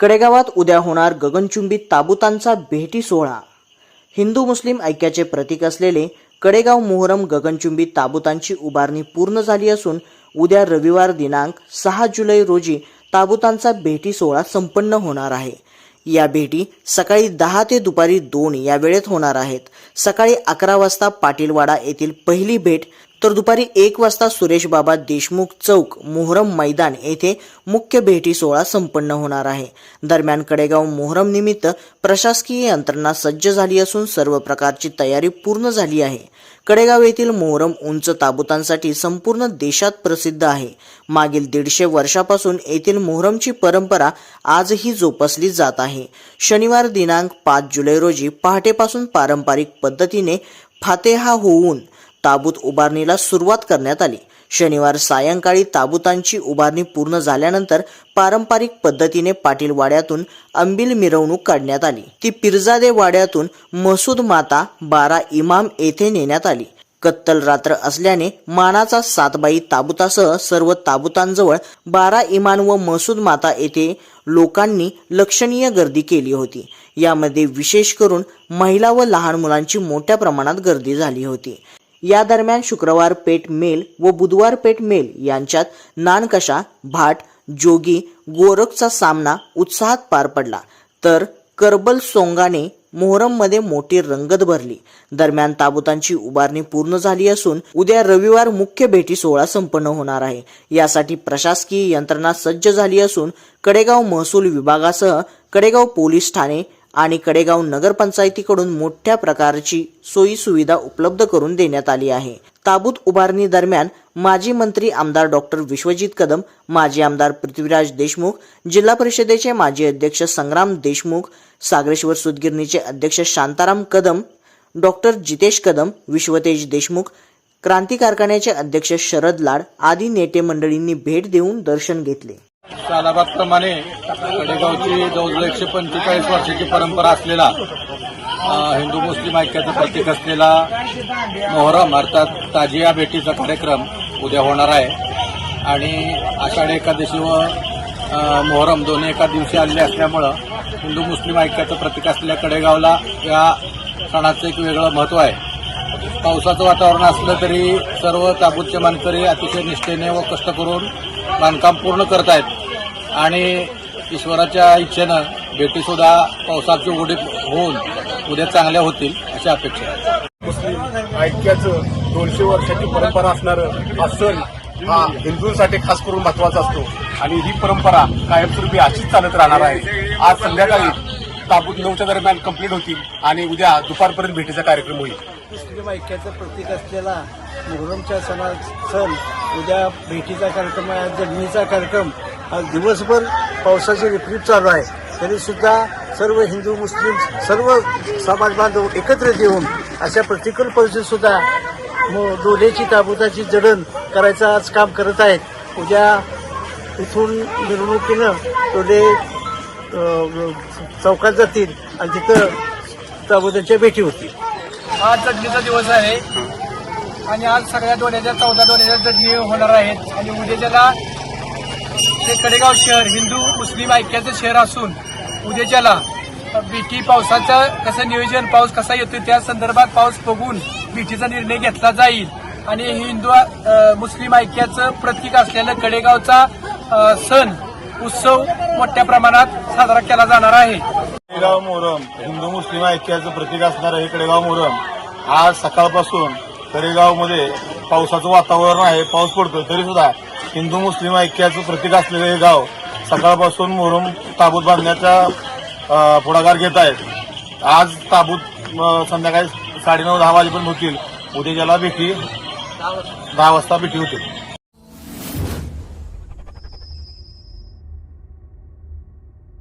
कडेगावात उद्या होणार गगनचुंबी ताबुतांचा भेटी सोहळा. हिंदू मुस्लिम ऐक्याचे प्रतीक असलेले कडेगाव मोहरम गगनचुंबी ताबुतांची उभारणी पूर्ण झाली असून उद्या रविवार दिनांक सहा जुलै रोजी ताबुतांचा भेटी सोहळा संपन्न होणार आहे. या भेटी सकाळी दहा ते दुपारी दोन या वेळेत होणार आहेत. सकाळी अकरा वाजता पाटीलवाडा येथील पहिली भेट तर दुपारी एक वाजता सुरेश बाबा देशमुख चौक मोहरम मैदान येथे मुख्य भेटी सोहळा संपन्न होणार आहे. दरम्यान कडेगाव मोहरम निमित्त प्रशासकीय यंत्रणा सज्ज झाली असून सर्व प्रकारची तयारी पूर्ण झाली आहे. कडेगाव येथील मोहरम उंच ताबुतांसाठी संपूर्ण देशात प्रसिद्ध आहे. मागील दीडशे वर्षापासून येथील मोहरमची परंपरा आजही जोपासली जात आहे. शनिवार दिनांक पाच जुलै रोजी पहाटेपासून पारंपरिक पद्धतीने फातेहा होऊन ताबूत उभारणीला सुरुवात करण्यात आली. शनिवार सायंकाळी ताबुतांची उभारणी पूर्ण झाल्यानंतर पारंपरिक पद्धतीने पाटील वाड्यातून अंबिल मिरवणूक काढण्यात आली. ती पिरजादे वाड्यातून मसूद माता बारा इमाम येथे नेण्यात आली. कत्तल रात्र असल्याने मानाचा सातबाई ताबुतासह सर्व ताबुतांजवळ बारा इमान व मसूद माता येथे लोकांनी लक्षणीय गर्दी केली होती. यामध्ये विशेष करून महिला व लहान मुलांची मोठ्या प्रमाणात गर्दी झाली होती. या दरम्यान शुक्रवार पेठ मेल व बुधवार पेठ मेल यांच्यात नानकशा भाट जोगी गोरखचा सामना उत्साहात पार पडला. तर करबल सोंगाने मोहरममध्ये मोठी रंगत भरली. दरम्यान ताबुतांची उभारणी पूर्ण झाली असून उद्या रविवार मुख्य भेटी सोहळा संपन्न होणार आहे. यासाठी प्रशासकीय यंत्रणा सज्ज झाली असून कडेगाव महसूल विभागासह कडेगाव पोलीस ठाणे आणि कडेगाव नगरपंचायतीकडून मोठ्या प्रकारची सोयी सुविधा उपलब्ध करून देण्यात आली आहे. ताबूत उभारणी दरम्यान माजी मंत्री आमदार डॉक्टर विश्वजित कदम माजी आमदार पृथ्वीराज देशमुख जिल्हा परिषदेचे माजी अध्यक्ष संग्राम देशमुख सागरेश्वर सुदगिरणीचे अध्यक्ष शांताराम कदम डॉक्टर जितेश कदम विश्वतेज देशमुख क्रांती कारखान्याचे अध्यक्ष शरद लाड आदी नेते मंडळींनी भेट देऊन दर्शन घेतले. सालाबादप्रमाणे कडेगावची जवळजवळ एकशे पंचेचाळीस वर्षाची परंपरा असलेला हिंदू मुस्लिम ऐक्याचं प्रतीक असलेला मोहरम अर्थात ताजिया भेटीचा कार्यक्रम उद्या होणार आहे. आणि आषाढी एकादशी व मोहरम दोन्ही एका दिवशी आलेले असल्यामुळं हिंदू मुस्लिम ऐक्याचं प्रतीक असलेल्या कडेगावला या सणाचं एक वेगळं महत्त्व आहे. पावसाचं वातावरण असलं तरी सर्व ताबूतचे मानकरी अतिशय निष्ठेने व कष्ट करून बांधकाम पूर्ण करत आहेत. आणि ईश्वराच्या इच्छेनं भेटीसुद्धा पावसाची उघडीप होऊन उद्या चांगल्या होतील अशी अपेक्षा आहे. मुस्लिम ऐक्याचं दोनशे वर्षाची परंपरा असणारं हा सण हा हिंदूंसाठी खास करून महत्त्वाचा असतो. आणि ही परंपरा कायमस्वरूपी अशीच चालत राहणार आहे. आज संध्याकाळी ताबूत नऊच्या दरम्यान कंप्लीट होतील आणि उद्या दुपारपर्यंत भेटीचा कार्यक्रम होईल. मुस्लिम ऐक्याचं प्रतीक असलेला मुहरमच्या सणा सण उद्या भेटीचा कार्यक्रम आहे जगणीचा कार्यक्रम. आज दिवसभर पावसाची रिपरिप चालू आहे. तरी सुद्धा सर्व हिंदू मुस्लिम सर्व समाज बांधव एकत्रित येऊन अशा प्रतिकूल परिस्थितीत सुद्धा मो- डोलेची ताबुताची जडण करायचं आज काम करत आहेत. उद्या इथून मिरवणुकीनं डोले चौकात जातील आणि तिथं ताबुतांच्या भेटी होतील. आज जगणीचा दिवस आहे. आणि आज सगळ्या दोन्याच्या चौदा दोन्याच्या जडणी होणार आहेत. आणि उद्याच्याला हे कडेगाव शहर हिंदू मुस्लिम ऐक्याचं शहर असून उद्याच्याला बीटी पावसाचं कसं नियोजन पाऊस कसा येतो त्या संदर्भात पाऊस बघून बीटीचा निर्णय घेतला जाईल. आणि हिंदू मुस्लिम ऐक्याचं प्रतीक असलेलं कडेगावचा सण उत्सव मोठ्या प्रमाणात साजरा केला जाणार आहे. कडेगाव मोहरम हिंदू मुस्लिम ऐक्याचं प्रतीक असणारं हे कडेगाव मोहरम आज सकाळपासून कडेगावमध्ये पावसाचं वातावरण आहे पाऊस पडतो तरी सुद्धा हिंदू मुस्लिम ऐक्याचं प्रतीक असलेलं हे गाव सकाळपासून मोहरम ताबूत बांधण्याचा पुढाकार घेत आहेत. आज ताबूत संध्याकाळी साडेनऊ दहा वाजेपर्यंत होतील. उद्या ज्याला भेटी दहा वाजता भेटी होतील.